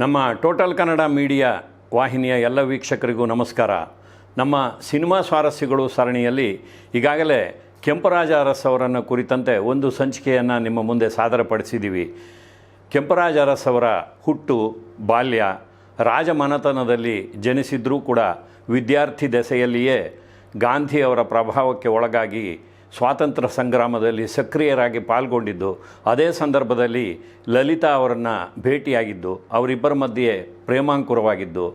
ನಮ್ಮ total Kannada media ವಾಹಿನಿಯ ಎಲ್ಲ ವೀಕ್ಷಕರಿಗೂ ನಮಸ್ಕಾರ. ನಮ್ಮ ಸಿನಿಮಾ ಸ್ವಾರಸ್ಯಗಳು ಸರಣಿಯಲ್ಲಿ ಈಗಾಗಲೇ ಕೆಂಪರಾಜ ಅರಸ್ ಅವರನ್ನು ಕುರಿತಂತೆ ಒಂದು ಸಂಚಿಕೆಯನ್ನು ನಿಮ್ಮ ಮುಂದೆ ಸಾದರಪಡಿಸಿದ್ದೀವಿ ಕೆಂಪರಾಜ ಅರಸ್ ಅವರ ಹುಟ್ಟು, ಬಾಲ್ಯ, ರಾಜಮನತನದಲ್ಲಿ ಜನಿಸಿದ್ರೂ ಕೂಡ ವಿದ್ಯಾರ್ಥಿ ದೆಸೆಯಲ್ಲಿಯೇ ಗಾಂಧಿಯವರ ಪ್ರಭಾವಕ್ಕೆ ಒಳಗಾಗಿ ಸ್ವಾತಂತ್ರ್ಯ ಸಂಗ್ರಾಮದಲ್ಲಿ ಸಕ್ರಿಯರಾಗಿ ಪಾಲ್ಗೊಂಡಿದ್ದು, ಅದೇ ಸಂದರ್ಭದಲ್ಲಿ ಲಲಿತಾ ಅವರನ್ನು ಭೇಟಿಯಾಗಿದ್ದು, ಅವರಿಬ್ಬರ ಮಧ್ಯೆ ಪ್ರೇಮಾಂಕುರವಾಗಿದ್ದು,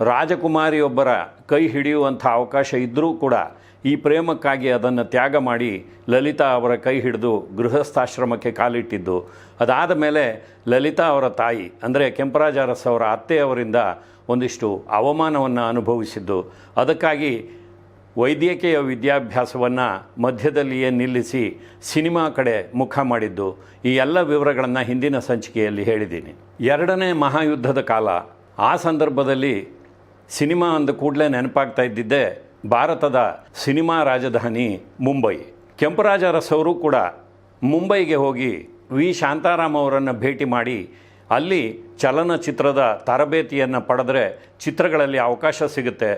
ರಾಜಕುಮಾರಿಯೊಬ್ಬರ ಕೈ ಹಿಡಿಯುವಂಥ ಅವಕಾಶ ಇದ್ದರೂ ಕೂಡ ಈ ಪ್ರೇಮಕ್ಕಾಗಿ ಅದನ್ನು ತ್ಯಾಗ ಮಾಡಿ ಲಲಿತಾ ಅವರ ಕೈ ಹಿಡಿದು ಗೃಹಸ್ಥಾಶ್ರಮಕ್ಕೆ ಕಾಲಿಟ್ಟಿದ್ದು. ಅದಾದ ಮೇಲೆ ಲಲಿತಾ ಅವರ ತಾಯಿ, ಅಂದರೆ ಕೆಂಪರಾಜ ಅರಸ್ ಅವರ ಅತ್ತೆಯವರಿಂದ ಒಂದಿಷ್ಟು ಅವಮಾನವನ್ನು ಅನುಭವಿಸಿದ್ದು. ಅದಕ್ಕಾಗಿ ವೈದ್ಯಕೀಯ ವಿದ್ಯಾಭ್ಯಾಸವನ್ನು ಮಧ್ಯದಲ್ಲಿಯೇ ನಿಲ್ಲಿಸಿ ಸಿನಿಮಾ ಕಡೆ ಮುಖ ಮಾಡಿದ್ದು ಈ ಎಲ್ಲ ವಿವರಗಳನ್ನು ಹಿಂದಿನ ಸಂಚಿಕೆಯಲ್ಲಿ ಹೇಳಿದ್ದೀನಿ. ಎರಡನೇ ಮಹಾಯುದ್ಧದ ಕಾಲ. ಆ ಸಂದರ್ಭದಲ್ಲಿ ಸಿನಿಮಾ ಅಂದ ಕೂಡಲೇ ನೆನಪಾಗ್ತಾ ಇದ್ದಿದ್ದೇ ಭಾರತದ ಸಿನಿಮಾ ರಾಜಧಾನಿ ಮುಂಬೈ. ಕೆಂಪರಾಜ ಅರಸವರು ಕೂಡ ಮುಂಬೈಗೆ ಹೋಗಿ ವಿ. ಶಾಂತಾರಾಮ್ ಅವರನ್ನು ಭೇಟಿ ಮಾಡಿ ಅಲ್ಲಿ ಚಲನಚಿತ್ರದ ತರಬೇತಿಯನ್ನು ಪಡೆದ್ರೆ ಚಿತ್ರಗಳಲ್ಲಿ ಅವಕಾಶ ಸಿಗುತ್ತೆ.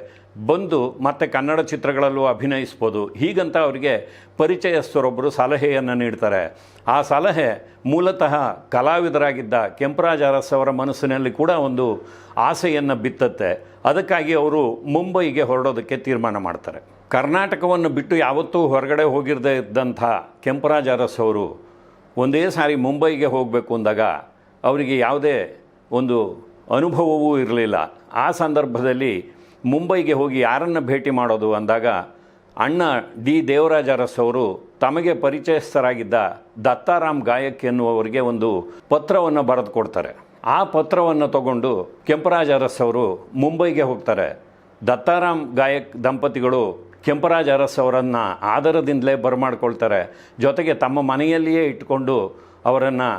ಬಂದು ಮತ್ತೆ ಕನ್ನಡ ಚಿತ್ರಗಳಲ್ಲೂ ಅಭಿನಯಿಸ್ಬೋದು. ಹೀಗಂತ ಅವರಿಗೆ ಪರಿಚಯಸ್ಥರೊಬ್ಬರು ಸಲಹೆಯನ್ನು ನೀಡ್ತಾರೆ. ಆ ಸಲಹೆ ಮೂಲತಃ ಕಲಾವಿದರಾಗಿದ್ದ ಕೆಂಪರಾಜ ಅರಸ್ ಅವರ ಮನಸ್ಸಿನಲ್ಲಿ ಕೂಡ ಒಂದು ಆಸೆಯನ್ನು ಬಿತ್ತತ್ತೆ. ಅದಕ್ಕಾಗಿ ಅವರು ಮುಂಬೈಗೆ ಹೊರಡೋದಕ್ಕೆ ತೀರ್ಮಾನ ಮಾಡ್ತಾರೆ. ಕರ್ನಾಟಕವನ್ನು ಬಿಟ್ಟು ಯಾವತ್ತೂ ಹೊರಗಡೆ ಹೋಗಿರದೇ ಇದ್ದಂಥ ಕೆಂಪರಾಜ ಅರಸ್ ಅವರು ಒಂದೇ ಸಾರಿ ಮುಂಬೈಗೆ ಹೋಗಬೇಕು ಅಂದಾಗ ಅವರಿಗೆ ಯಾವುದೇ ಒಂದು ಅನುಭವವೂ ಇರಲಿಲ್ಲ. ಆ ಸಂದರ್ಭದಲ್ಲಿ ಮುಂಬೈಗೆ ಹೋಗಿ ಯಾರನ್ನು ಭೇಟಿ ಮಾಡೋದು ಅಂದಾಗ ಅಣ್ಣ ಡಿ ದೇವರಾಜ ಅರಸ್ ಅವರು ತಮಗೆ ಪರಿಚಯಸ್ಥರಾಗಿದ್ದ ದತ್ತಾರಾಮ್ ಗಾಯಕ್ ಎನ್ನುವವರಿಗೆ ಒಂದು ಪತ್ರವನ್ನು ಬರೆದು ಕೊಡ್ತಾರೆ. ಆ ಪತ್ರವನ್ನು ತಗೊಂಡು ಕೆಂಪರಾಜ ಅರಸ್ ಅವರು ಮುಂಬೈಗೆ ಹೋಗ್ತಾರೆ. ದತ್ತಾರಾಮ್ ಗಾಯಕ್ ದಂಪತಿಗಳು ಕೆಂಪರಾಜ ಅರಸ್ ಅವರನ್ನು ಆದರದಿಂದಲೇ ಬರಮಾಡ್ಕೊಳ್ತಾರೆ. ಜೊತೆಗೆ ತಮ್ಮ ಮನೆಯಲ್ಲಿಯೇ ಇಟ್ಕೊಂಡು ಅವರನ್ನು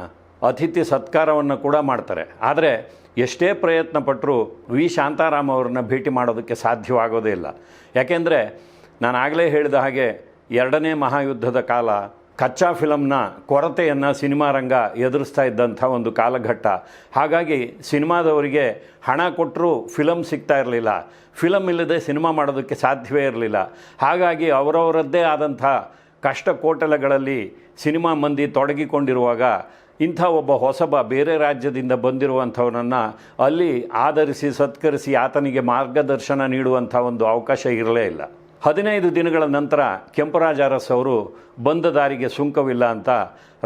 ಅತಿಥಿ ಸತ್ಕಾರವನ್ನು ಕೂಡ ಮಾಡ್ತಾರೆ. ಆದರೆ ಎಷ್ಟೇ ಪ್ರಯತ್ನ ಪಟ್ಟರೂ ವಿ. ಶಾಂತಾರಾಮ್ ಅವ್ರನ್ನ ಭೇಟಿ ಮಾಡೋದಕ್ಕೆ ಸಾಧ್ಯವಾಗೋದೇ ಇಲ್ಲ. ಯಾಕೆಂದರೆ ನಾನು ಆಗಲೇ ಹೇಳಿದ ಹಾಗೆ ಎರಡನೇ ಮಹಾಯುದ್ಧದ ಕಾಲ ಕಚ್ಚಾ ಫಿಲಮ್ನ ಕೊರತೆಯನ್ನು ಸಿನಿಮಾ ರಂಗ ಎದುರಿಸ್ತಾ ಇದ್ದಂಥ ಒಂದು ಕಾಲಘಟ್ಟ. ಹಾಗಾಗಿ ಸಿನಿಮಾದವರಿಗೆ ಹಣ ಕೊಟ್ಟರೂ ಫಿಲಮ್ ಸಿಗ್ತಾ ಇರಲಿಲ್ಲ. ಫಿಲಮ್ ಇಲ್ಲದೆ ಸಿನಿಮಾ ಮಾಡೋದಕ್ಕೆ ಸಾಧ್ಯವೇ ಇರಲಿಲ್ಲ. ಹಾಗಾಗಿ ಅವರವರದ್ದೇ ಆದಂಥ ಕಷ್ಟ ಕೋಟಲಗಳಲ್ಲಿ ಸಿನಿಮಾ ಮಂದಿ ತೊಡಗಿಕೊಂಡಿರುವಾಗ ಇಂಥ ಒಬ್ಬ ಹೊಸಬ ಬೇರೆ ರಾಜ್ಯದಿಂದ ಬಂದಿರುವಂಥವನನ್ನು ಅಲ್ಲಿ ಆಧರಿಸಿ ಸತ್ಕರಿಸಿ ಆತನಿಗೆ ಮಾರ್ಗದರ್ಶನ ನೀಡುವಂಥ ಒಂದು ಅವಕಾಶ ಇರಲೇ ಇಲ್ಲ. ಹದಿನೈದು ದಿನಗಳ ನಂತರ ಕೆಂಪರಾಜ ಅರಸ್ ಅವರು ಬಂದ ದಾರಿಗೆ ಸುಂಕವಿಲ್ಲ ಅಂತ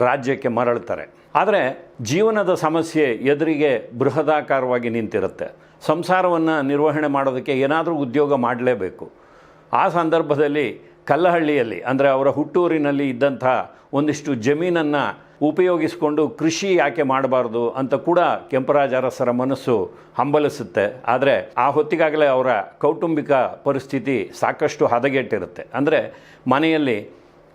ರಾಜ್ಯಕ್ಕೆ ಮರಳ್ತಾರೆ ಆದರೆ ಜೀವನದ ಸಮಸ್ಯೆ ಎದುರಿಗೆ ಬೃಹದಾಕಾರವಾಗಿ ನಿಂತಿರುತ್ತೆ. ಸಂಸಾರವನ್ನು ನಿರ್ವಹಣೆ ಮಾಡೋದಕ್ಕೆ ಏನಾದರೂ ಉದ್ಯೋಗ ಮಾಡಲೇಬೇಕು. ಆ ಸಂದರ್ಭದಲ್ಲಿ ಕಲ್ಲಹಳ್ಳಿಯಲ್ಲಿ, ಅಂದರೆ ಅವರ ಹುಟ್ಟೂರಿನಲ್ಲಿ ಇದ್ದಂಥ ಒಂದಿಷ್ಟು ಜಮೀನನ್ನು ಉಪಯೋಗಿಸಿಕೊಂಡು ಕೃಷಿ ಯಾಕೆ ಮಾಡಬಾರ್ದು ಅಂತ ಕೂಡ ಕೆಂಪರಾಜ ಅರಸರ ಮನಸ್ಸು ಹಂಬಲಿಸುತ್ತೆ. ಆದರೆ ಆ ಹೊತ್ತಿಗಾಗಲೇ ಅವರ ಕೌಟುಂಬಿಕ ಪರಿಸ್ಥಿತಿ ಸಾಕಷ್ಟು ಹದಗೆಟ್ಟಿರುತ್ತೆ. ಅಂದರೆ ಮನೆಯಲ್ಲಿ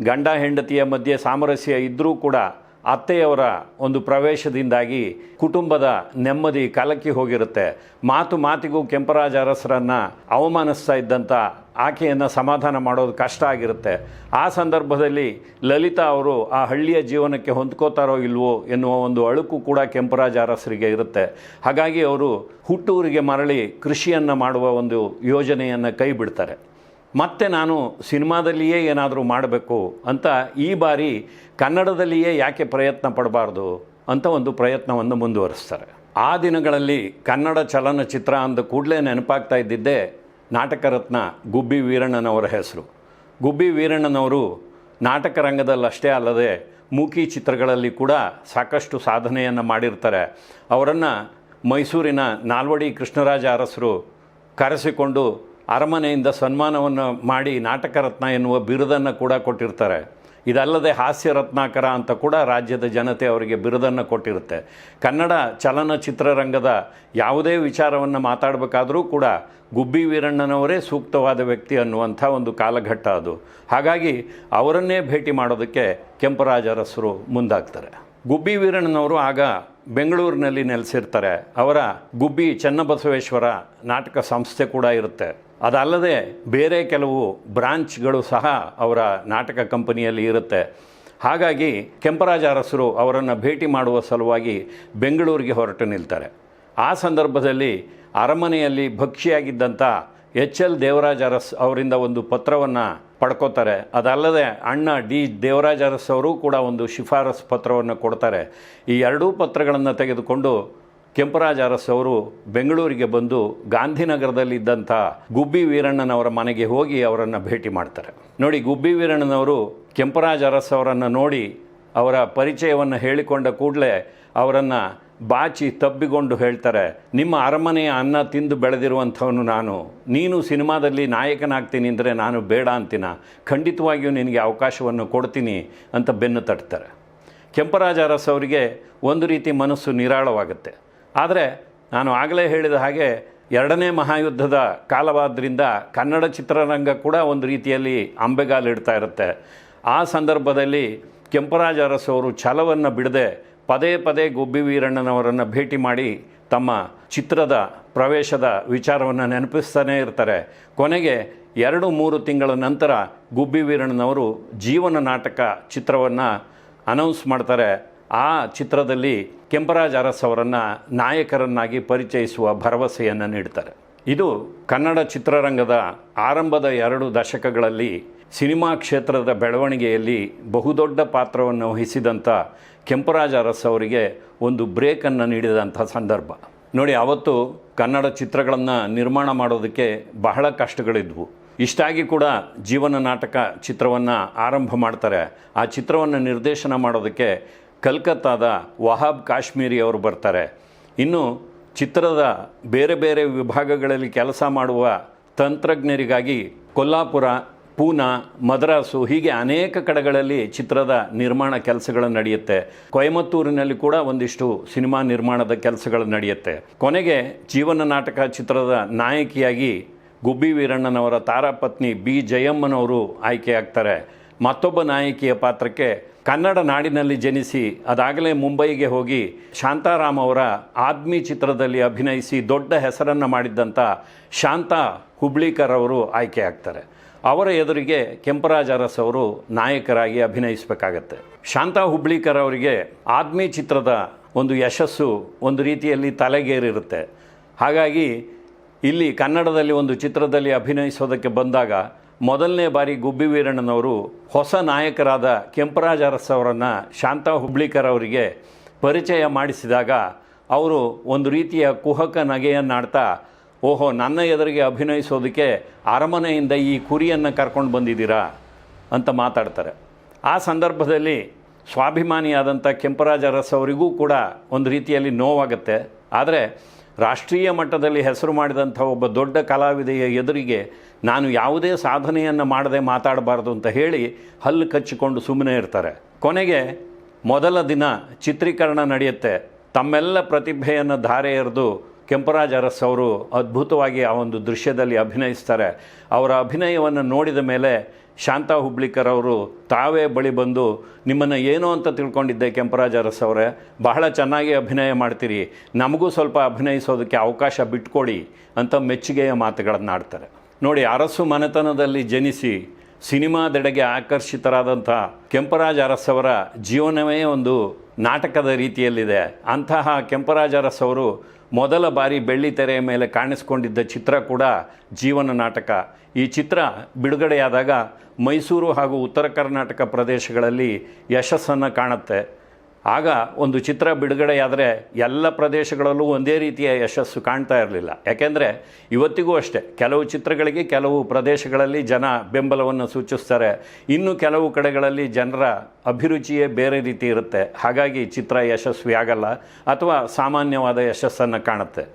ಗಂಡ ಹೆಂಡತಿಯ ಮಧ್ಯೆ ಸಾಮರಸ್ಯ ಇದ್ದರೂ ಕೂಡ ಅತ್ತೆಯವರ ಒಂದು ಪ್ರವೇಶದಿಂದಾಗಿ ಕುಟುಂಬದ ನೆಮ್ಮದಿ ಕಲಕಿ ಹೋಗಿರುತ್ತೆ. ಮಾತು ಮಾತಿಗೂ ಕೆಂಪರಾಜ ಅರಸರನ್ನು ಅವಮಾನಿಸ್ತಾ ಇದ್ದಂಥ ಆಕೆಯನ್ನು ಸಮಾಧಾನ ಮಾಡೋದು ಕಷ್ಟ ಆಗಿರುತ್ತೆ. ಆ ಸಂದರ್ಭದಲ್ಲಿ ಲಲಿತಾ ಅವರು ಆ ಹಳ್ಳಿಯ ಜೀವನಕ್ಕೆ ಹೊಂದ್ಕೋತಾರೋ ಇಲ್ವೋ ಎನ್ನುವ ಒಂದು ಅಳುಕು ಕೂಡ ಕೆಂಪರಾಜ ಅರಸರಿಗೆ ಇರುತ್ತೆ. ಹಾಗಾಗಿ ಅವರು ಹುಟ್ಟೂರಿಗೆ ಮರಳಿ ಕೃಷಿಯನ್ನು ಮಾಡುವ ಒಂದು ಯೋಜನೆಯನ್ನು ಕೈ ಬಿಡ್ತಾರೆ ಮತ್ತೆ ನಾನು ಸಿನಿಮಾದಲ್ಲಿಯೇ ಏನಾದರೂ ಮಾಡಬೇಕು ಅಂತ ಈ ಬಾರಿ ಕನ್ನಡದಲ್ಲಿಯೇ ಯಾಕೆ ಪ್ರಯತ್ನ ಪಡಬಾರ್ದು ಅಂತ ಒಂದು ಪ್ರಯತ್ನವನ್ನು ಮುಂದುವರಿಸ್ತಾರೆ. ಆ ದಿನಗಳಲ್ಲಿ ಕನ್ನಡ ಚಲನಚಿತ್ರ ಅಂದ ಕೂಡಲೇ ನೆನಪಾಗ್ತಾ ಇದ್ದಿದ್ದೇ ನಾಟಕ ರತ್ನ ಗುಬ್ಬಿ ವೀರಣ್ಣನವರ ಹೆಸರು. ಗುಬ್ಬಿ ವೀರಣ್ಣನವರು ನಾಟಕ ರಂಗದಲ್ಲಷ್ಟೇ ಅಲ್ಲದೆ ಮೂಕಿ ಚಿತ್ರಗಳಲ್ಲಿ ಕೂಡ ಸಾಕಷ್ಟು ಸಾಧನೆಯನ್ನು ಮಾಡಿರ್ತಾರೆ. ಅವರನ್ನು ಮೈಸೂರಿನ ನಾಲ್ವಡಿ ಕೃಷ್ಣರಾಜ ಅರಸರು ಕರೆಸಿಕೊಂಡು ಅರಮನೆಯಿಂದ ಸನ್ಮಾನವನ್ನು ಮಾಡಿ ನಾಟಕ ರತ್ನ ಎನ್ನುವ ಬಿರುದನ್ನು ಕೂಡ ಕೊಟ್ಟಿರ್ತಾರೆ. ಇದಲ್ಲದೆ ಹಾಸ್ಯ ರತ್ನಾಕರ ಅಂತ ಕೂಡ ರಾಜ್ಯದ ಜನತೆ ಅವರಿಗೆ ಬಿರುದನ್ನು ಕೊಟ್ಟಿರುತ್ತೆ. ಕನ್ನಡ ಚಲನಚಿತ್ರರಂಗದ ಯಾವುದೇ ವಿಚಾರವನ್ನು ಮಾತಾಡಬೇಕಾದರೂ ಕೂಡ ಗುಬ್ಬಿ ವೀರಣ್ಣನವರೇ ಸೂಕ್ತವಾದ ವ್ಯಕ್ತಿ ಅನ್ನುವಂಥ ಒಂದು ಕಾಲಘಟ್ಟ ಅದು. ಹಾಗಾಗಿ ಅವರನ್ನೇ ಭೇಟಿ ಮಾಡೋದಕ್ಕೆ ಕೆಂಪರಾಜರಸರು ಮುಂದಾಗ್ತಾರೆ. ಗುಬ್ಬಿ ವೀರಣ್ಣನವರು ಆಗ ಬೆಂಗಳೂರಿನಲ್ಲಿ ನೆಲೆಸಿರ್ತಾರೆ. ಅವರ ಗುಬ್ಬಿ ಚನ್ನಬಸವೇಶ್ವರ ನಾಟಕ ಸಂಸ್ಥೆ ಕೂಡ ಇರುತ್ತೆ. ಅದಲ್ಲದೆ ಬೇರೆ ಕೆಲವು ಬ್ರಾಂಚ್ಗಳು ಸಹ ಅವರ ನಾಟಕ ಕಂಪನಿಯಲ್ಲಿ ಇರುತ್ತೆ. ಹಾಗಾಗಿ ಕೆಂಪರಾಜ ಅರಸರು ಅವರನ್ನು ಭೇಟಿ ಮಾಡುವ ಸಲುವಾಗಿ ಬೆಂಗಳೂರಿಗೆ ಹೊರಟು ನಿಲ್ತಾರೆ. ಆ ಸಂದರ್ಭದಲ್ಲಿ ಅರಮನೆಯಲ್ಲಿ ಭಕ್ಷಿಯಾಗಿದ್ದಂಥ ಎಚ್ ಎಲ್ ದೇವರಾಜ ಅರಸ್ ಅವರಿಂದ ಒಂದು ಪತ್ರವನ್ನು ಪಡ್ಕೋತಾರೆ. ಅದಲ್ಲದೆ ಅಣ್ಣ ಡಿ ದೇವರಾಜ ಅರಸ್ ಅವರು ಕೂಡ ಒಂದು ಶಿಫಾರಸ್ ಪತ್ರವನ್ನು ಕೊಡ್ತಾರೆ. ಈ ಎರಡೂ ಪತ್ರಗಳನ್ನು ತೆಗೆದುಕೊಂಡು ಕೆಂಪರಾಜ ಅರಸ್ ಅವರು ಬೆಂಗಳೂರಿಗೆ ಬಂದು ಗಾಂಧಿನಗರದಲ್ಲಿದ್ದಂಥ ಗುಬ್ಬಿ ವೀರಣ್ಣನವರ ಮನೆಗೆ ಹೋಗಿ ಅವರನ್ನು ಭೇಟಿ ಮಾಡ್ತಾರೆ. ನೋಡಿ, ಗುಬ್ಬಿ ವೀರಣ್ಣನವರು ಕೆಂಪರಾಜ ಅರಸ್ ಅವರನ್ನು ನೋಡಿ ಅವರ ಪರಿಚಯವನ್ನು ಹೇಳಿಕೊಂಡ ಕೂಡಲೇ ಅವರನ್ನು ಬಾಚಿ ತಬ್ಬಿಕೊಂಡು ಹೇಳ್ತಾರೆ, ನಿಮ್ಮ ಅರಮನೆಯ ಅನ್ನ ತಿಂದು ಬೆಳೆದಿರುವಂಥವನು ನಾನು. ನೀನು ಸಿನಿಮಾದಲ್ಲಿ ನಾಯಕನಾಗ್ತೀನಿ ಅಂದರೆ ನಾನು ಬೇಡ ಅಂತೀನ. ಖಂಡಿತವಾಗಿಯೂ ನಿನಗೆ ಅವಕಾಶವನ್ನು ಕೊಡ್ತೀನಿ ಅಂತ ಬೆನ್ನು ತಟ್ತಾರೆ. ಕೆಂಪರಾಜ ಅರಸ್ ಅವರಿಗೆ ಒಂದು ರೀತಿ ಮನಸ್ಸು ನಿರಾಳವಾಗುತ್ತೆ. ಆದರೆ ನಾನು ಆಗಲೇ ಹೇಳಿದ ಹಾಗೆ ಎರಡನೇ ಮಹಾಯುದ್ಧದ ಕಾಲವಾದ್ದರಿಂದ ಕನ್ನಡ ಚಿತ್ರರಂಗ ಕೂಡ ಒಂದು ರೀತಿಯಲ್ಲಿ ಅಂಬೆಗಾಲಿಡ್ತಾ ಇರುತ್ತೆ. ಆ ಸಂದರ್ಭದಲ್ಲಿ ಕೆಂಪರಾಜ ಅರಸವರು ಅವರು ಛಲವನ್ನು ಬಿಡದೆ ಪದೇ ಪದೇ ಗುಬ್ಬಿ ವೀರಣ್ಣನವರನ್ನು ಭೇಟಿ ಮಾಡಿ ತಮ್ಮ ಚಿತ್ರದ ಪ್ರವೇಶದ ವಿಚಾರವನ್ನು ನೆನಪಿಸ್ತಾನೇ ಇರ್ತಾರೆ. ಕೊನೆಗೆ ಎರಡು ಮೂರು ತಿಂಗಳ ನಂತರ ಗುಬ್ಬಿ ವೀರಣ್ಣನವರು ಜೀವನ ನಾಟಕ ಚಿತ್ರವನ್ನು ಅನೌನ್ಸ್ ಮಾಡ್ತಾರೆ. ಆ ಚಿತ್ರದಲ್ಲಿ ಕೆಂಪರಾಜ್ ಅರಸ್ ಅವರನ್ನು ನಾಯಕರನ್ನಾಗಿ ಪರಿಚಯಿಸುವ ಭರವಸೆಯನ್ನು ನೀಡ್ತಾರೆ. ಇದು ಕನ್ನಡ ಚಿತ್ರರಂಗದ ಆರಂಭದ ಎರಡು ದಶಕಗಳಲ್ಲಿ ಸಿನಿಮಾ ಕ್ಷೇತ್ರದ ಬೆಳವಣಿಗೆಯಲ್ಲಿ ಬಹುದೊಡ್ಡ ಪಾತ್ರವನ್ನು ವಹಿಸಿದಂಥ ಕೆಂಪರಾಜ ಅರಸ್ ಅವರಿಗೆ ಒಂದು ಬ್ರೇಕನ್ನು ನೀಡಿದಂಥ ಸಂದರ್ಭ. ನೋಡಿ, ಅವತ್ತು ಕನ್ನಡ ಚಿತ್ರಗಳನ್ನು ನಿರ್ಮಾಣ ಮಾಡೋದಕ್ಕೆ ಬಹಳ ಕಷ್ಟಗಳಿದ್ವು. ಇಷ್ಟಾಗಿ ಕೂಡ ಜೀವನ ನಾಟಕ ಚಿತ್ರವನ್ನು ಆರಂಭ ಮಾಡ್ತಾರೆ. ಆ ಚಿತ್ರವನ್ನು ನಿರ್ದೇಶನ ಮಾಡೋದಕ್ಕೆ ಕಲ್ಕತ್ತಾದ ವಹಾಬ್ ಕಾಶ್ಮೀರಿ ಅವರು ಬರ್ತಾರೆ. ಇನ್ನು ಚಿತ್ರದ ಬೇರೆ ಬೇರೆ ವಿಭಾಗಗಳಲ್ಲಿ ಕೆಲಸ ಮಾಡುವ ತಂತ್ರಜ್ಞರಿಗಾಗಿ ಕೊಲ್ಲಾಪುರ ಪೂನಾ, ಮದ್ರಾಸು, ಹೀಗೆ ಅನೇಕ ಕಡೆಗಳಲ್ಲಿ ಚಿತ್ರದ ನಿರ್ಮಾಣ ಕೆಲಸಗಳು ನಡೆಯುತ್ತೆ. ಕೊಯಮತ್ತೂರಿನಲ್ಲಿ ಕೂಡ ಒಂದಿಷ್ಟು ಸಿನಿಮಾ ನಿರ್ಮಾಣದ ಕೆಲಸಗಳು ನಡೆಯುತ್ತೆ. ಕೊನೆಗೆ ಜೀವನ ನಾಟಕ ಚಿತ್ರದ ನಾಯಕಿಯಾಗಿ ಗುಬ್ಬಿ ವೀರಣ್ಣನವರ ತಾರಾಪತ್ನಿ ಬಿ. ಜಯಮ್ಮನವರು ಆಯ್ಕೆಯಾಗ್ತಾರೆ ಮತ್ತೊಬ್ಬ ನಾಯಕಿಯ ಪಾತ್ರಕ್ಕೆ ಕನ್ನಡ ನಾಡಿನಲ್ಲಿ ಜನಿಸಿ ಅದಾಗಲೇ ಮುಂಬೈಗೆ ಹೋಗಿ ಶಾಂತಾರಾಮ್ ಅವರ ಆದ್ಮಿ ಚಿತ್ರದಲ್ಲಿ ಅಭಿನಯಿಸಿ ದೊಡ್ಡ ಹೆಸರನ್ನು ಮಾಡಿದ್ದಂಥ ಶಾಂತಾ ಹುಬ್ಳೀಕರ್ ಅವರು ಆಯ್ಕೆಯಾಗ್ತಾರೆ ಅವರ ಎದುರಿಗೆ ಕೆಂಪರಾಜ ಅರಸ್ ಅವರು ನಾಯಕರಾಗಿ ಅಭಿನಯಿಸಬೇಕಾಗತ್ತೆ. ಶಾಂತಾ ಹುಬ್ಳಿಕರ್ ಅವರಿಗೆ ಆದ್ಮಿ ಚಿತ್ರದ ಒಂದು ಯಶಸ್ಸು ಒಂದು ರೀತಿಯಲ್ಲಿ ತಲೆಗೇರಿರುತ್ತೆ. ಹಾಗಾಗಿ ಇಲ್ಲಿ ಕನ್ನಡದಲ್ಲಿ ಒಂದು ಚಿತ್ರದಲ್ಲಿ ಅಭಿನಯಿಸೋದಕ್ಕೆ ಬಂದಾಗ ಮೊದಲನೇ ಬಾರಿ ಗುಬ್ಬಿ ವೀರಣ್ಣನವರು ಹೊಸ ನಾಯಕರಾದ ಕೆಂಪರಾಜ ಅರಸ್ ಅವರನ್ನು ಶಾಂತಾ ಹುಬ್ಳಿಕರ್ ಅವರಿಗೆ ಪರಿಚಯ ಮಾಡಿಸಿದಾಗ ಅವರು ಒಂದು ರೀತಿಯ ಕುಹಕ ನಗೆಯನ್ನಾಡ್ತಾ ಓಹೋ, ನನ್ನ ಎದುರಿಗೆ ಅಭಿನಯಿಸೋದಕ್ಕೆ ಅರಮನೆಯಿಂದ ಈ ಕುರಿಯನ್ನು ಕರ್ಕೊಂಡು ಬಂದಿದ್ದೀರಾ? ಅಂತ ಮಾತಾಡ್ತಾರೆ. ಆ ಸಂದರ್ಭದಲ್ಲಿ ಸ್ವಾಭಿಮಾನಿಯಾದಂಥ ಕೆಂಪರಾಜ ಅರಸ್ ಅವರಿಗೂ ಕೂಡ ಒಂದು ರೀತಿಯಲ್ಲಿ ನೋವಾಗುತ್ತೆ. ಆದರೆ ರಾಷ್ಟ್ರೀಯ ಮಟ್ಟದಲ್ಲಿ ಹೆಸರು ಮಾಡಿದಂಥ ಒಬ್ಬ ದೊಡ್ಡ ಕಲಾವಿದೆಯ ಎದುರಿಗೆ ನಾನು ಯಾವುದೇ ಸಾಧನೆಯನ್ನು ಮಾಡದೆ ಮಾತಾಡಬಾರ್ದು ಅಂತ ಹೇಳಿ ಹಲ್ಲು ಕಚ್ಚಿಕೊಂಡು ಸುಮ್ಮನೆ ಇರ್ತಾರೆ. ಕೊನೆಗೆ ಮೊದಲ ದಿನ ಚಿತ್ರೀಕರಣ ನಡೆಯುತ್ತೆ. ತಮ್ಮೆಲ್ಲ ಪ್ರತಿಭೆಯನ್ನು ಧಾರೆ ಎರೆದು ಕೆಂಪರಾಜ ಅರಸ್ ಅವರು ಅದ್ಭುತವಾಗಿ ಆ ಒಂದು ದೃಶ್ಯದಲ್ಲಿ ಅಭಿನಯಿಸ್ತಾರೆ. ಅವರ ಅಭಿನಯವನ್ನು ನೋಡಿದ ಮೇಲೆ ಶಾಂತಾ ಹುಬ್ಳಿಕರ್ ಅವರು ತಾವೇ ಬಳಿ ಬಂದು, ನಿಮ್ಮನ್ನು ಏನು ಅಂತ ತಿಳ್ಕೊಂಡಿದ್ದೆ ಕೆಂಪರಾಜ ಅರಸ್ ಅವರೇ, ಬಹಳ ಚೆನ್ನಾಗಿ ಅಭಿನಯ ಮಾಡ್ತೀರಿ, ನಮಗೂ ಸ್ವಲ್ಪ ಅಭಿನಯಿಸೋದಕ್ಕೆ ಅವಕಾಶ ಬಿಟ್ಕೊಡಿ ಅಂತ ಮೆಚ್ಚುಗೆಯ ಮಾತುಗಳನ್ನು ಆಡ್ತಾರೆ. ನೋಡಿ, ಅರಸು ಮನೆತನದಲ್ಲಿ ಜನಿಸಿ ಸಿನಿಮಾದೆಡೆಗೆ ಆಕರ್ಷಿತರಾದಂಥ ಕೆಂಪರಾಜ ಅರಸ್ ಅವರ ಜೀವನವೇ ಒಂದು ನಾಟಕದ ರೀತಿಯಲ್ಲಿದೆ. ಅಂತಹ ಕೆಂಪರಾಜರಸವರು ಮೊದಲ ಬಾರಿ ಬೆಳ್ಳಿ ತೆರೆಯ ಮೇಲೆ ಕಾಣಿಸ್ಕೊಂಡಿದ್ದ ಚಿತ್ರ ಕೂಡ ಜೀವನ ನಾಟಕ. ಈ ಚಿತ್ರ ಬಿಡುಗಡೆಯಾದಾಗ ಮೈಸೂರು ಹಾಗೂ ಉತ್ತರ ಕರ್ನಾಟಕ ಪ್ರದೇಶಗಳಲ್ಲಿ ಯಶಸ್ಸನ್ನು ಕಾಣುತ್ತೆ. ಆಗ ಒಂದು ಚಿತ್ರ ಬಿಡುಗಡೆಯಾದರೆ ಎಲ್ಲ ಪ್ರದೇಶಗಳಲ್ಲೂ ಒಂದೇ ರೀತಿಯ ಯಶಸ್ಸು ಕಾಣ್ತಾ ಇರಲಿಲ್ಲ. ಯಾಕೆಂದರೆ ಇವತ್ತಿಗೂ ಅಷ್ಟೇ, ಕೆಲವು ಚಿತ್ರಗಳಿಗೆ ಕೆಲವು ಪ್ರದೇಶಗಳಲ್ಲಿ ಜನ ಬೆಂಬಲವನ್ನು ಸೂಚಿಸ್ತಾರೆ. ಇನ್ನು ಕೆಲವು ಕಡೆಗಳಲ್ಲಿ ಜನರ ಅಭಿರುಚಿಯೇ ಬೇರೆ ರೀತಿ ಇರುತ್ತೆ. ಹಾಗಾಗಿ ಚಿತ್ರ ಯಶಸ್ವಿ ಆಗಲ್ಲ ಅಥವಾ ಸಾಮಾನ್ಯವಾದ ಯಶಸ್ಸನ್ನು ಕಾಣುತ್ತೆ.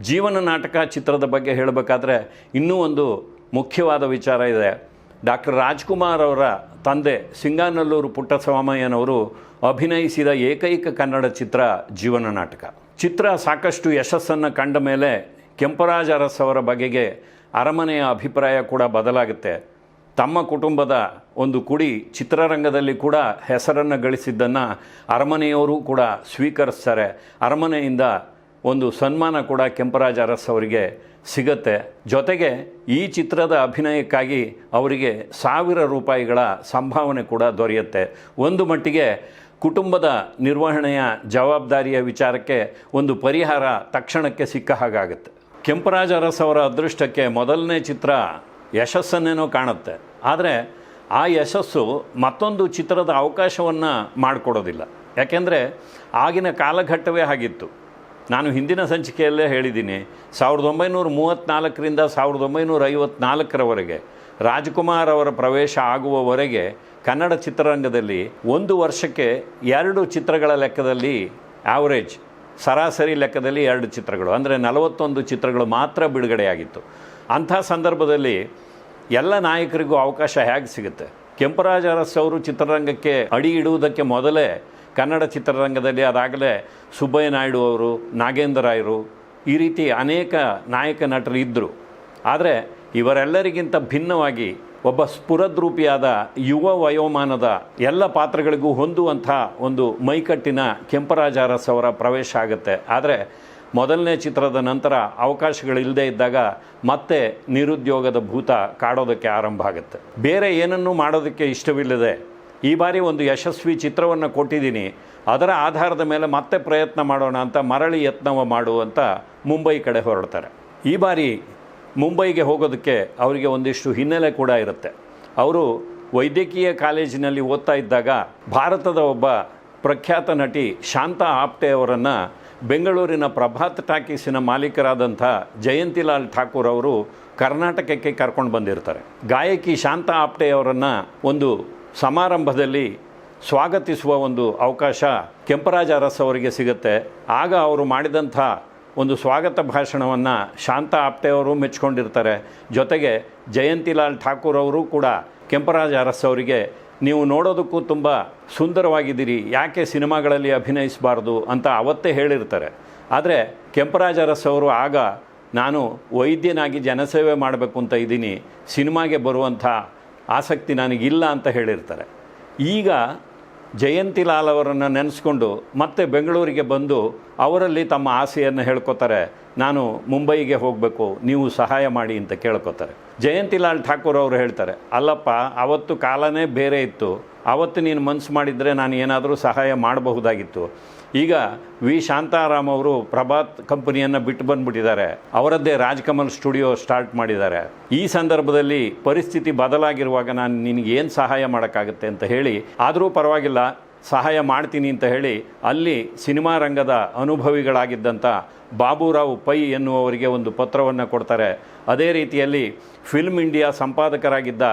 ಜೀವನ ನಾಟಕ ಚಿತ್ರದ ಬಗ್ಗೆ ಹೇಳಬೇಕಾದ್ರೆ ಇನ್ನೂ ಒಂದು ಮುಖ್ಯವಾದ ವಿಚಾರ ಇದೆ. ಡಾಕ್ಟರ್ ರಾಜ್ಕುಮಾರ್ ಅವರ ತಂದೆ ಸಿಂಗಾನಲ್ಲೂರು ಪುಟ್ಟಸ್ವಾಮಯ್ಯನವರು ಅಭಿನಯಿಸಿದ ಏಕೈಕ ಕನ್ನಡ ಚಿತ್ರ ಜೀವನ ನಾಟಕ. ಚಿತ್ರ ಸಾಕಷ್ಟು ಯಶಸ್ಸನ್ನು ಕಂಡ ಮೇಲೆ ಕೆಂಪರಾಜ ಅರಸ್ ಅವರ ಬಗೆಗೆ ಅರಮನೆಯ ಅಭಿಪ್ರಾಯ ಕೂಡ ಬದಲಾಗುತ್ತೆ. ತಮ್ಮ ಕುಟುಂಬದ ಒಂದು ಕುಡಿ ಚಿತ್ರರಂಗದಲ್ಲಿ ಕೂಡ ಹೆಸರನ್ನು ಗಳಿಸಿದ್ದನ್ನು ಅರಮನೆಯವರು ಕೂಡ ಸ್ವೀಕರಿಸ್ತಾರೆ. ಅರಮನೆಯಿಂದ ಒಂದು ಸನ್ಮಾನ ಕೂಡ ಕೆಂಪರಾಜ ಅರಸ್ ಅವರಿಗೆ ಸಿಗತ್ತೆ. ಜೊತೆಗೆ ಈ ಚಿತ್ರದ ಅಭಿನಯಕ್ಕಾಗಿ ಅವರಿಗೆ ಸಾವಿರ ರೂಪಾಯಿಗಳ ಸಂಭಾವನೆ ಕೂಡ ದೊರೆಯುತ್ತೆ. ಒಂದು ಮಟ್ಟಿಗೆ ಕುಟುಂಬದ ನಿರ್ವಹಣೆಯ ಜವಾಬ್ದಾರಿಯ ವಿಚಾರಕ್ಕೆ ಒಂದು ಪರಿಹಾರ ತಕ್ಷಣಕ್ಕೆ ಸಿಕ್ಕ ಹಾಗಾಗುತ್ತೆ. ಕೆಂಪರಾಜ ಅರಸ್ ಅವರ ಅದೃಷ್ಟಕ್ಕೆ ಮೊದಲನೇ ಚಿತ್ರ ಯಶಸ್ಸನ್ನೇನೋ ಕಾಣುತ್ತೆ. ಆದರೆ ಆ ಯಶಸ್ಸು ಮತ್ತೊಂದು ಚಿತ್ರದ ಅವಕಾಶವನ್ನು ಮಾಡಿಕೊಡೋದಿಲ್ಲ. ಯಾಕೆಂದರೆ ಆಗಿನ ಕಾಲಘಟ್ಟವೇ ಆಗಿತ್ತು ನಾನು ಹಿಂದಿನ ಸಂಚಿಕೆಯಲ್ಲೇ ಹೇಳಿದ್ದೀನಿ, ಸಾವಿರದ ಒಂಬೈನೂರ ಮೂವತ್ತ್ನಾಲ್ಕರಿಂದ ಸಾವಿರದ ಒಂಬೈನೂರ ಐವತ್ನಾಲ್ಕರವರೆಗೆ ರಾಜ್ಕುಮಾರ್ ಅವರ ಪ್ರವೇಶ ಆಗುವವರೆಗೆ ಕನ್ನಡ ಚಿತ್ರರಂಗದಲ್ಲಿ ಒಂದು ವರ್ಷಕ್ಕೆ ಎರಡು ಚಿತ್ರಗಳ ಲೆಕ್ಕದಲ್ಲಿ ಆವರೇಜ್ ಸರಾಸರಿ ಲೆಕ್ಕದಲ್ಲಿ ಎರಡು ಚಿತ್ರಗಳು, ಅಂದರೆ ನಲವತ್ತೊಂದು ಚಿತ್ರಗಳು ಮಾತ್ರ ಬಿಡುಗಡೆಯಾಗಿತ್ತು. ಅಂಥ ಸಂದರ್ಭದಲ್ಲಿ ಎಲ್ಲ ನಾಯಕರಿಗೂ ಅವಕಾಶ ಹೇಗೆ ಸಿಗುತ್ತೆ? ಕೆಂಪರಾಜ ಅರಸ್ ಅವರು ಚಿತ್ರರಂಗಕ್ಕೆ ಅಡಿ ಇಡುವುದಕ್ಕೆ ಮೊದಲೇ ಕನ್ನಡ ಚಿತ್ರರಂಗದಲ್ಲಿ ಅದಾಗಲೇ ಸುಬ್ಬಯ್ಯ ನಾಯ್ಡು ಅವರು, ನಾಗೇಂದ್ರ ರಾಯರು ಈ ರೀತಿ ಅನೇಕ ನಾಯಕ ನಟರು ಇದ್ದರು ಆದರೆ ಇವರೆಲ್ಲರಿಗಿಂತ ಭಿನ್ನವಾಗಿ ಒಬ್ಬ ಸ್ಫುರದ್ರೂಪಿಯಾದ ಯುವ ವಯೋಮಾನದ ಎಲ್ಲ ಪಾತ್ರಗಳಿಗೂ ಹೊಂದುವಂಥ ಒಂದು ಮೈಕಟ್ಟಿನ ಕೆಂಪರಾಜ ಅರಸ್ ಅವರ ಪ್ರವೇಶ ಆಗುತ್ತೆ. ಆದರೆ ಮೊದಲನೇ ಚಿತ್ರದ ನಂತರ ಅವಕಾಶಗಳಿಲ್ಲದೆ ಇದ್ದಾಗ ಮತ್ತೆ ನಿರುದ್ಯೋಗದ ಭೂತ ಕಾಡೋದಕ್ಕೆ ಆರಂಭ ಆಗುತ್ತೆ. ಬೇರೆ ಏನನ್ನೂ ಮಾಡೋದಕ್ಕೆ ಇಷ್ಟವಿಲ್ಲದೆ ಈ ಬಾರಿ ಒಂದು ಯಶಸ್ವಿ ಚಿತ್ರವನ್ನು ಕೊಟ್ಟಿದ್ದೀನಿ. ಅದರ ಆಧಾರದ ಮೇಲೆ ಮತ್ತೆ ಪ್ರಯತ್ನ ಮಾಡೋಣ ಅಂತ ಮರಳಿ ಯತ್ನವ ಮಾಡು ಅಂತ ಮುಂಬೈ ಕಡೆ ಹೊರಡ್ತಾರೆ. ಈ ಬಾರಿ ಮುಂಬೈಗೆ ಹೋಗೋದಕ್ಕೆ ಅವರಿಗೆ ಒಂದಿಷ್ಟು ಹಿನ್ನೆಲೆ ಕೂಡ ಇರುತ್ತೆ. ಅವರು ವೈದ್ಯಕೀಯ ಕಾಲೇಜಿನಲ್ಲಿ ಓದ್ತಾ ಇದ್ದಾಗ ಭಾರತದ ಒಬ್ಬ ಪ್ರಖ್ಯಾತ ನಟಿ ಶಾಂತಾ ಆಪ್ಟೆ ಅವರನ್ನು ಬೆಂಗಳೂರಿನ ಪ್ರಭಾತ್ ಟಾಕೀಸಿನ ಮಾಲೀಕರಾದಂಥ ಜಯಂತಿಲಾಲ್ ಠಾಕೂರ್ ಅವರು ಕರ್ನಾಟಕಕ್ಕೆ ಕರ್ಕೊಂಡು ಬಂದಿರ್ತಾರೆ. ಗಾಯಕಿ ಶಾಂತಾ ಆಪ್ಟೆ ಅವರನ್ನು ಒಂದು ಸಮಾರಂಭದಲ್ಲಿ ಸ್ವಾಗತಿಸುವ ಒಂದು ಅವಕಾಶ ಕೆಂಪರಾಜ ಅರಸ್ ಅವರಿಗೆ ಸಿಗುತ್ತೆ. ಆಗ ಅವರು ಮಾಡಿದಂಥ ಒಂದು ಸ್ವಾಗತ ಭಾಷಣವನ್ನು ಶಾಂತ ಆಪ್ಟೆ ಅವರು ಮೆಚ್ಕೊಂಡಿರ್ತಾರೆ. ಜೊತೆಗೆ ಜಯಂತಿಲಾಲ್ ಠಾಕೂರ್ ಅವರು ಕೂಡ ಕೆಂಪರಾಜ ಅರಸ್ ಅವರಿಗೆ, ನೀವು ನೋಡೋದಕ್ಕೂ ತುಂಬ ಸುಂದರವಾಗಿದ್ದೀರಿ, ಯಾಕೆ ಸಿನಿಮಾಗಳಲ್ಲಿ ಅಭಿನಯಿಸಬಾರ್ದು? ಅಂತ ಅವತ್ತೇ ಹೇಳಿರ್ತಾರೆ. ಆದರೆ ಕೆಂಪರಾಜ ಅರಸ್ ಅವರು, ಆಗ ನಾನು ವೈದ್ಯನಾಗಿ ಜನಸೇವೆ ಮಾಡಬೇಕು ಅಂತ ಇದ್ದೀನಿ. ಸಿನಿಮಾಗೆ ಬರುವಂಥ ಆಸಕ್ತಿ ನನಗಿಲ್ಲ ಅಂತ ಹೇಳಿರ್ತಾರೆ. ಈಗ ಜಯಂತಿಲಾಲ್ ಅವರನ್ನು ನೆನೆಸ್ಕೊಂಡು ಮತ್ತೆ ಬೆಂಗಳೂರಿಗೆ ಬಂದು ಅವರಲ್ಲಿ ತಮ್ಮ ಆಸೆಯನ್ನು ಹೇಳ್ಕೊತಾರೆ. ನಾನು ಮುಂಬೈಗೆ ಹೋಗಬೇಕು, ನೀವು ಸಹಾಯ ಮಾಡಿ ಅಂತ ಕೇಳ್ಕೊತಾರೆ. ಜಯಂತಿಲಾಲ್ ಠಾಕೂರ್ ಅವರು ಹೇಳ್ತಾರೆ, ಅಲ್ಲಪ್ಪ, ಅವತ್ತು ಕಾಲನೇ ಬೇರೆ ಇತ್ತು. ಅವತ್ತು ನೀನು ಮನಸ್ಸು ಮಾಡಿದರೆ ನಾನು ಏನಾದರೂ ಸಹಾಯ ಮಾಡಬಹುದಾಗಿತ್ತು. ಈಗ ವಿ. ಶಾಂತಾರಾಮ್ ಅವರು ಪ್ರಭಾತ್ ಕಂಪನಿಯನ್ನು ಬಿಟ್ಟು ಬಂದುಬಿಟ್ಟಿದ್ದಾರೆ. ಅವರದ್ದೇ ರಾಜ್ಕಮಲ್ ಸ್ಟುಡಿಯೋ ಸ್ಟಾರ್ಟ್ ಮಾಡಿದ್ದಾರೆ. ಈ ಸಂದರ್ಭದಲ್ಲಿ ಪರಿಸ್ಥಿತಿ ಬದಲಾಗಿರುವಾಗ ನಾನು ನಿನಗೆ ಏನು ಸಹಾಯ ಮಾಡೋಕ್ಕಾಗುತ್ತೆ ಅಂತ ಹೇಳಿ, ಆದರೂ ಪರವಾಗಿಲ್ಲ ಸಹಾಯ ಮಾಡ್ತೀನಿ ಅಂತ ಹೇಳಿ ಅಲ್ಲಿ ಸಿನಿಮಾ ರಂಗದ ಅನುಭವಿಗಳಾಗಿದ್ದಂಥ ಬಾಬುರಾವ್ ಪೈ ಎನ್ನುವವರಿಗೆ ಒಂದು ಪತ್ರವನ್ನು ಕೊಡ್ತಾರೆ. ಅದೇ ರೀತಿಯಲ್ಲಿ ಫಿಲ್ಮ್ ಇಂಡಿಯಾ ಸಂಪಾದಕರಾಗಿದ್ದ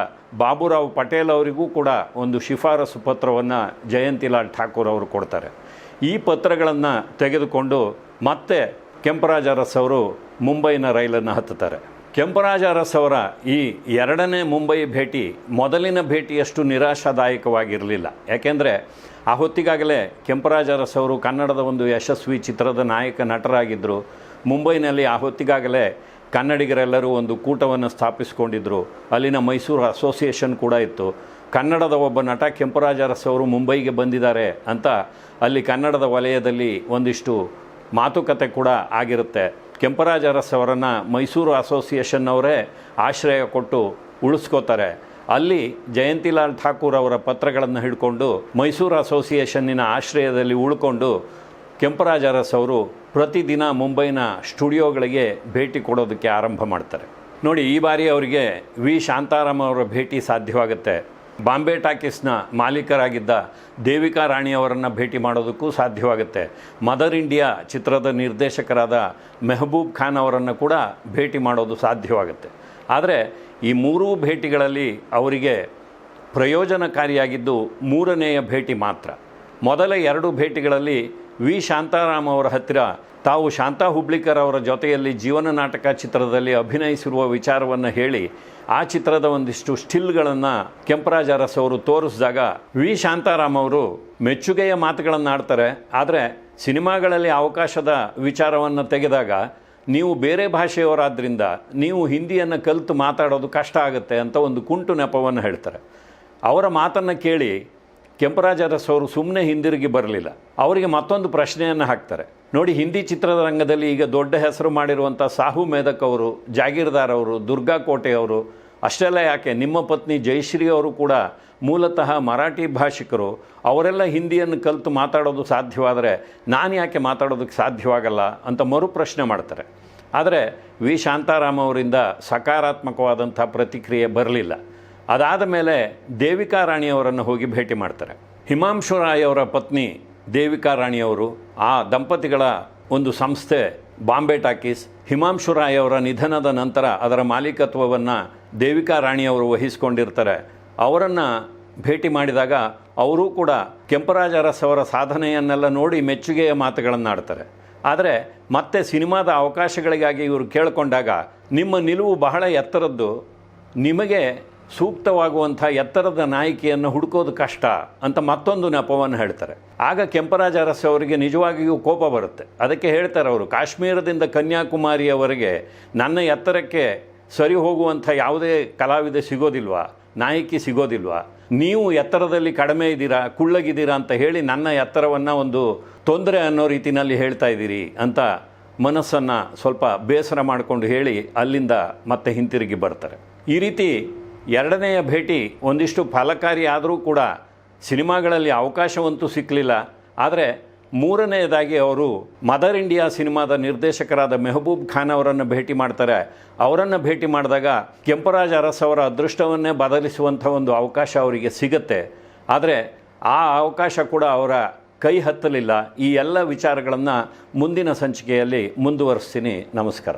ಬಾಬುರಾವ್ ಪಟೇಲ್ ಅವರಿಗೂ ಕೂಡ ಒಂದು ಶಿಫಾರಸು ಪತ್ರವನ್ನು ಜಯಂತಿಲಾಲ್ ಠಾಕೂರ್ ಅವರು ಕೊಡ್ತಾರೆ. ಈ ಪತ್ರಗಳನ್ನು ತೆಗೆದುಕೊಂಡು ಮತ್ತೆ ಕೆಂಪರಾಜ ಅರಸ್ ಅವರು ಮುಂಬೈನ ರೈಲನ್ನು ಹತ್ತುತ್ತಾರೆ. ಕೆಂಪರಾಜ ಅರಸ್ ಅವರ ಈ ಎರಡನೇ ಮುಂಬೈ ಭೇಟಿ ಮೊದಲಿನ ಭೇಟಿಯಷ್ಟು ನಿರಾಶಾದಾಯಕವಾಗಿರಲಿಲ್ಲ. ಯಾಕೆಂದರೆ ಆ ಹೊತ್ತಿಗಾಗಲೇ ಕೆಂಪರಾಜ ಅರಸ್ ಅವರು ಕನ್ನಡದ ಒಂದು ಯಶಸ್ವಿ ಚಿತ್ರದ ನಾಯಕ ನಟರಾಗಿದ್ದರು ಮುಂಬೈನಲ್ಲಿ ಆ ಹೊತ್ತಿಗಾಗಲೇ ಕನ್ನಡಿಗರೆಲ್ಲರೂ ಒಂದು ಕೂಟವನ್ನು ಸ್ಥಾಪಿಸಿಕೊಂಡಿದ್ದರು ಅಲ್ಲಿನ ಮೈಸೂರು ಅಸೋಸಿಯೇಷನ್ ಕೂಡ ಇತ್ತು. ಕನ್ನಡದ ಒಬ್ಬ ನಟ ಕೆಂಪರಾಜ ಅರಸ್ ಅವರು ಮುಂಬೈಗೆ ಬಂದಿದ್ದಾರೆ ಅಂತ ಅಲ್ಲಿ ಕನ್ನಡದ ವಲಯದಲ್ಲಿ ಒಂದಿಷ್ಟು ಮಾತುಕತೆ ಕೂಡ ಆಗಿರುತ್ತೆ. ಕೆಂಪರಾಜ ಅರಸ್ ಅವರನ್ನು ಮೈಸೂರು ಅಸೋಸಿಯೇಷನ್ನವರೇ ಆಶ್ರಯ ಕೊಟ್ಟು ಉಳಿಸ್ಕೋತಾರೆ. ಅಲ್ಲಿ ಜಯಂತಿಲಾಲ್ ಠಾಕೂರ್ ಅವರ ಪತ್ರಗಳನ್ನು ಹಿಡ್ಕೊಂಡು ಮೈಸೂರು ಅಸೋಸಿಯೇಷನ್ನಿನ ಆಶ್ರಯದಲ್ಲಿ ಉಳ್ಕೊಂಡು ಕೆಂಪರಾಜ ಅರಸ್ ಅವರು ಪ್ರತಿದಿನ ಮುಂಬೈನ ಸ್ಟುಡಿಯೋಗಳಿಗೆ ಭೇಟಿ ಕೊಡೋದಕ್ಕೆ ಆರಂಭ ಮಾಡ್ತಾರೆ. ನೋಡಿ, ಈ ಬಾರಿ ಅವರಿಗೆ ವಿ. ಶಾಂತಾರಾಮ್ ಅವರ ಭೇಟಿ ಸಾಧ್ಯವಾಗುತ್ತೆ. ಬಾಂಬೆ ಟಾಕೀಸ್ನ ಮಾಲೀಕರಾಗಿದ್ದ ದೇವಿಕಾ ರಾಣಿ ಅವರನ್ನು ಭೇಟಿ ಮಾಡೋದಕ್ಕೂ ಸಾಧ್ಯವಾಗುತ್ತೆ. ಮದರ್ ಇಂಡಿಯಾ ಚಿತ್ರದ ನಿರ್ದೇಶಕರಾದ ಮೆಹಬೂಬ್ ಖಾನ್ ಅವರನ್ನು ಕೂಡ ಭೇಟಿ ಮಾಡೋದು ಸಾಧ್ಯವಾಗುತ್ತೆ. ಆದರೆ ಈ ಮೂರೂ ಭೇಟಿಗಳಲ್ಲಿ ಅವರಿಗೆ ಪ್ರಯೋಜನಕಾರಿಯಾಗಿದ್ದು ಮೂರನೆಯ ಭೇಟಿ ಮಾತ್ರ. ಮೊದಲ ಎರಡು ಭೇಟಿಗಳಲ್ಲಿ ವಿ. ಶಾಂತಾರಾಮ್ ಅವರ ಹತ್ತಿರ ತಾವು ಶಾಂತಾ ಹುಬ್ಳಿಕರ್ ಅವರ ಜೊತೆಯಲ್ಲಿ ಜೀವನ ನಾಟಕ ಚಿತ್ರದಲ್ಲಿ ಅಭಿನಯಿಸಿರುವ ವಿಚಾರವನ್ನು ಹೇಳಿ ಆ ಚಿತ್ರದ ಒಂದಿಷ್ಟು ಸ್ಟಿಲ್ಗಳನ್ನು ಕೆಂಪರಾಜ ಅರಸ್ ಅವರು ತೋರಿಸಿದಾಗ ವಿ. ಶಾಂತಾರಾಮ್ ಅವರು ಮೆಚ್ಚುಗೆಯ ಮಾತುಗಳನ್ನು ಆಡ್ತಾರೆ. ಆದರೆ ಸಿನಿಮಾಗಳಲ್ಲಿ ಅವಕಾಶದ ವಿಚಾರವನ್ನು ತೆಗೆದಾಗ ನೀವು ಬೇರೆ ಭಾಷೆಯವರಾದ್ದರಿಂದ ನೀವು ಹಿಂದಿಯನ್ನು ಕಲಿತು ಮಾತಾಡೋದು ಕಷ್ಟ ಆಗುತ್ತೆ ಅಂತ ಒಂದು ಕುಂಟು ನೆಪವನ್ನು ಹೇಳ್ತಾರೆ. ಅವರ ಮಾತನ್ನು ಕೇಳಿ ಕೆಂಪರಾಜ ಅವರು ಸುಮ್ಮನೆ ಹಿಂದಿರುಗಿ ಬರಲಿಲ್ಲ. ಅವರಿಗೆ ಮತ್ತೊಂದು ಪ್ರಶ್ನೆಯನ್ನು ಹಾಕ್ತಾರೆ. ನೋಡಿ, ಹಿಂದಿ ಚಿತ್ರದ ರಂಗದಲ್ಲಿ ಈಗ ದೊಡ್ಡ ಹೆಸರು ಮಾಡಿರುವಂಥ ಸಾಹು ಮೇಧಕ್ ಅವರು, ಜಾಗೀರ್ದಾರ್ ಅವರು, ದುರ್ಗಾ ಕೋಟೆ ಅವರು, ಅಷ್ಟೆಲ್ಲ ಯಾಕೆ? ನಿಮ್ಮ ಪತ್ನಿ ಜಯಶ್ರೀ ಅವರು ಕೂಡ ಮೂಲತಃ ಮರಾಠಿ ಭಾಷಿಕರು. ಅವರೆಲ್ಲ ಹಿಂದಿಯನ್ನು ಕಲಿತು ಮಾತಾಡೋದು ಸಾಧ್ಯವಾದರೆ ನಾನು ಯಾಕೆ ಮಾತಾಡೋದಕ್ಕೆ ಸಾಧ್ಯವಾಗಲ್ಲ ಅಂತ ಮರು ಪ್ರಶ್ನೆ ಮಾಡ್ತಾರೆ. ಆದರೆ ವಿ. ಶಾಂತಾರಾಮ್ ಅವರಿಂದ ಸಕಾರಾತ್ಮಕವಾದಂಥ ಪ್ರತಿಕ್ರಿಯೆ ಬರಲಿಲ್ಲ. ಅದಾದ ಮೇಲೆ ದೇವಿಕಾ ರಾಣಿಯವರನ್ನು ಹೋಗಿ ಭೇಟಿ ಮಾಡ್ತಾರೆ. ಹಿಮಾಂಶು ರಾಯವರ ಪತ್ನಿ ದೇವಿಕಾ ರಾಣಿಯವರು ಆ ದಂಪತಿಗಳ ಒಂದು ಸಂಸ್ಥೆ ಬಾಂಬೆ ಟಾಕೀಸ್, ಹಿಮಾಂಶು ರಾಯವರ ನಿಧನದ ನಂತರ ಅದರ ಮಾಲೀಕತ್ವವನ್ನು ದೇವಿಕಾ ರಾಣಿಯವರು ವಹಿಸಿಕೊಂಡಿರ್ತಾರೆ. ಅವರನ್ನು ಭೇಟಿ ಮಾಡಿದಾಗ ಅವರೂ ಕೂಡ ಕೆಂಪರಾಜ ಅರಸ್ ಅವರ ಸಾಧನೆಯನ್ನೆಲ್ಲ ನೋಡಿ ಮೆಚ್ಚುಗೆಯ ಮಾತುಗಳನ್ನು ಆಡ್ತಾರೆ ಆದರೆ ಮತ್ತೆ ಸಿನಿಮಾದ ಅವಕಾಶಗಳಿಗಾಗಿ ಇವರು ಕೇಳಿಕೊಂಡಾಗ ನಿಮ್ಮ ನಿಲುವು ಬಹಳ ಎತ್ತರದ್ದು ನಿಮಗೆ ಸೂಕ್ತವಾಗುವಂಥ ಎತ್ತರದ ನಾಯಕಿಯನ್ನು ಹುಡುಕೋದು ಕಷ್ಟ ಅಂತ ಮತ್ತೊಂದು ನೆಪವನ್ನು ಹೇಳ್ತಾರೆ. ಆಗ ಕೆಂಪರಾಜ ಅರಸ್ ಅವರಿಗೆ ನಿಜವಾಗಿಯೂ ಕೋಪ ಬರುತ್ತೆ. ಅದಕ್ಕೆ ಹೇಳ್ತಾರೆ ಅವರು, ಕಾಶ್ಮೀರದಿಂದ ಕನ್ಯಾಕುಮಾರಿಯವರೆಗೆ ನನ್ನ ಎತ್ತರಕ್ಕೆ ಸರಿ ಹೋಗುವಂಥ ಯಾವುದೇ ಕಲಾವಿದೆ ಸಿಗೋದಿಲ್ವಾ? ನಾಯಕಿ ಸಿಗೋದಿಲ್ವಾ? ನೀವು ಎತ್ತರದಲ್ಲಿ ಕಡಿಮೆ ಇದ್ದೀರಾ, ಕುಳ್ಳಗಿದ್ದೀರಾ ಅಂತ ಹೇಳಿ ನನ್ನ ಎತ್ತರವನ್ನು ಒಂದು ತೊಂದರೆ ಅನ್ನೋ ರೀತಿಯಲ್ಲಿ ಹೇಳ್ತಾ ಇದ್ದೀರಿ ಅಂತ ಮನಸ್ಸನ್ನು ಸ್ವಲ್ಪ ಬೇಸರ ಮಾಡಿಕೊಂಡು ಹೇಳಿ ಅಲ್ಲಿಂದ ಮತ್ತೆ ಹಿಂತಿರುಗಿ ಬರ್ತಾರೆ. ಈ ರೀತಿ ಎರಡನೆಯ ಭೇಟಿ ಒಂದಿಷ್ಟು ಫಲಕಾರಿ ಆದರೂ ಕೂಡ ಸಿನಿಮಾಗಳಲ್ಲಿ ಅವಕಾಶವಂತೂ ಸಿಕ್ಕಲಿಲ್ಲ ಆದರೆ ಮೂರನೆಯದಾಗಿ ಅವರು ಮದರ್ ಇಂಡಿಯಾ ಸಿನಿಮಾದ ನಿರ್ದೇಶಕರಾದ ಮೆಹಬೂಬ್ ಖಾನ್ ಅವರನ್ನು ಭೇಟಿ ಮಾಡ್ತಾರೆ. ಅವರನ್ನು ಭೇಟಿ ಮಾಡಿದಾಗ ಕೆಂಪರಾಜ್ ಅರಸ್ ಅವರ ಅದೃಷ್ಟವನ್ನೇ ಬದಲಿಸುವಂಥ ಒಂದು ಅವಕಾಶ ಅವರಿಗೆ ಸಿಗತ್ತೆ. ಆದರೆ ಆ ಅವಕಾಶ ಕೂಡ ಅವರ ಕೈ ಹತ್ತಲಿಲ್ಲ. ಈ ಎಲ್ಲ ವಿಚಾರಗಳನ್ನು ಮುಂದಿನ ಸಂಚಿಕೆಯಲ್ಲಿ ಮುಂದುವರಿಸ್ತೀನಿ. ನಮಸ್ಕಾರ.